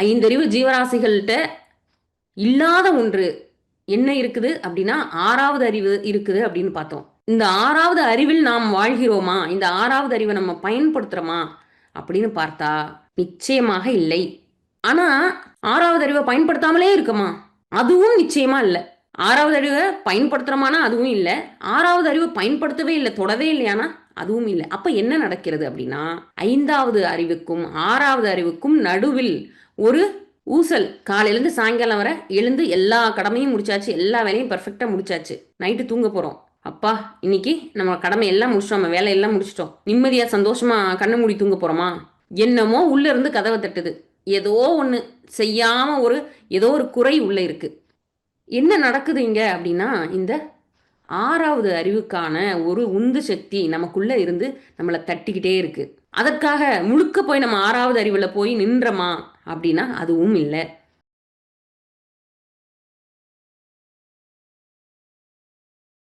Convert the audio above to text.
ஐந்தறிவு ஜீவராசிகள்கிட்ட இல்லாத ஒன்று என்ன இருக்குது அப்படின்னா ஆறாவது அறிவு இருக்குது அப்படின்னு பார்த்தோம். இந்த ஆறாவது அறிவில் நாம் வாழ்கிறோமா? இந்த ஆறாவது அறிவை நம்ம பயன்படுத்துகிறோமா அப்படின்னு பார்த்தா நிச்சயமாக இல்லை. ஆனால் ஆறாவது அறிவை பயன்படுத்தாமலே இருக்குமா? அதுவும் நிச்சயமா இல்லை. ஆறாவது அறிவை பயன்படுத்துகிறோமானா அதுவும் இல்லை. ஆறாவது அறிவை பயன்படுத்தவே இல்லை தொடவே இல்லையானா அதுவும் இல்லை. அப்போ என்ன நடக்கிறது அப்படின்னா ஐந்தாவது அறிவுக்கும் ஆறாவது அறிவுக்கும் நடுவில் ஒரு ஊசல் காலையிலேருந்து சாயங்காலம் வரை எழுந்து எல்லா கடமையும் முடிச்சாச்சு எல்லா வேலையும் பர்ஃபெக்டாக முடிச்சாச்சு. நைட்டு தூங்க போகிறோம் அப்பா இன்னைக்கு நம்ம கடமை எல்லாம் முடிச்சிட்டோம் நம்ம வேலையெல்லாம் முடிச்சிட்டோம். நிம்மதியாக சந்தோஷமாக கண்ணு மூடி தூங்க போகிறோமா என்னமோ உள்ளே இருந்து கதவை தட்டுது. ஏதோ ஒன்று செய்யாமல் ஒரு ஏதோ ஒரு குறை உள்ளே இருக்குது என்ன நடக்குது இங்கே அப்படின்னா இந்த ஆறாவது அறிவுக்கான ஒரு உந்து சக்தி நமக்குள்ள இருந்து நம்மளை தட்டிக்கிட்டே இருக்கு. அதற்காக முழுக்க போய் நம்ம ஆறாவது அறிவில் போய் நின்றோமா அப்படின்னா அதுவும் இல்லை.